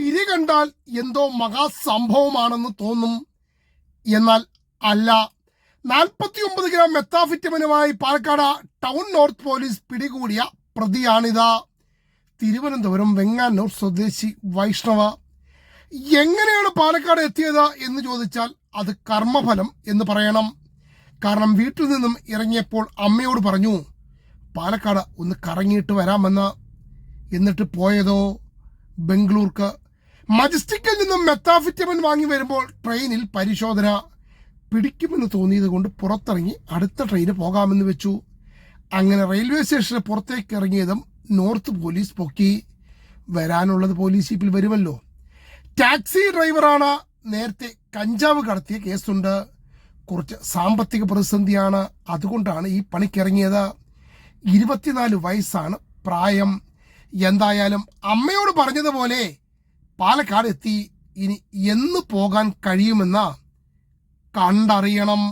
തിരി കണ്ടാൽ എന്തോ മഹാസംഭവമാണെന്ന് തോന്നും. എന്നാൽ അല്ല. നാൽപ്പത്തി ഒമ്പത് ഗ്രാം മെത്താഫിറ്റമിനുമായി പാലക്കാട് ടൗൺ നോർത്ത് പോലീസ് പിടികൂടിയ പ്രതിയാണിത്. തിരുവനന്തപുരം വെങ്ങാനൂർ സ്വദേശി വൈഷ്ണവ. എങ്ങനെയാണ് പാലക്കാട് എത്തിയത് എന്ന് ചോദിച്ചാൽ അത് കർമ്മഫലം എന്ന് പറയണം. കാരണം വീട്ടിൽ നിന്നും ഇറങ്ങിയപ്പോൾ അമ്മയോട് പറഞ്ഞു പാലക്കാട് ഒന്ന് കറങ്ങിയിട്ട് വരാമെന്ന്. എന്നിട്ട് പോയതോ? ബംഗളൂർക്ക് മജസ്റ്റിക്കിൽ നിന്നും മെത്താഫിറ്റമിൻ വാങ്ങി വരുമ്പോൾ ട്രെയിനിൽ പരിശോധന പിടിക്കുമെന്ന് തോന്നിയത് കൊണ്ട് പുറത്തിറങ്ങി അടുത്ത ട്രെയിന് പോകാമെന്ന് വെച്ചു. അങ്ങനെ റെയിൽവേ സ്റ്റേഷന് പുറത്തേക്ക് ഇറങ്ങിയതും നോർത്ത് പോലീസ് പൊക്കി. വരാനുള്ളത് പോലീസ് ജീപ്പിൽ വരുമല്ലോ. ടാക്സി ഡ്രൈവറാണ് നേരത്തെ കഞ്ചാവ് കടത്തിയ കേസുണ്ട്. കുറച്ച് സാമ്പത്തിക പ്രതിസന്ധിയാണ് അതുകൊണ്ടാണ് ഈ പണിക്കിറങ്ങിയത് ഇരുപത്തിനാല് വയസ്സാണ് പ്രായം. എന്തായാലും അമ്മയോട് പറഞ്ഞതുപോലെ പാലക്കാട് എത്തി ഇനി എന്ന് പോകാൻ കഴിയുമെന്ന കണ്ടറിയണം.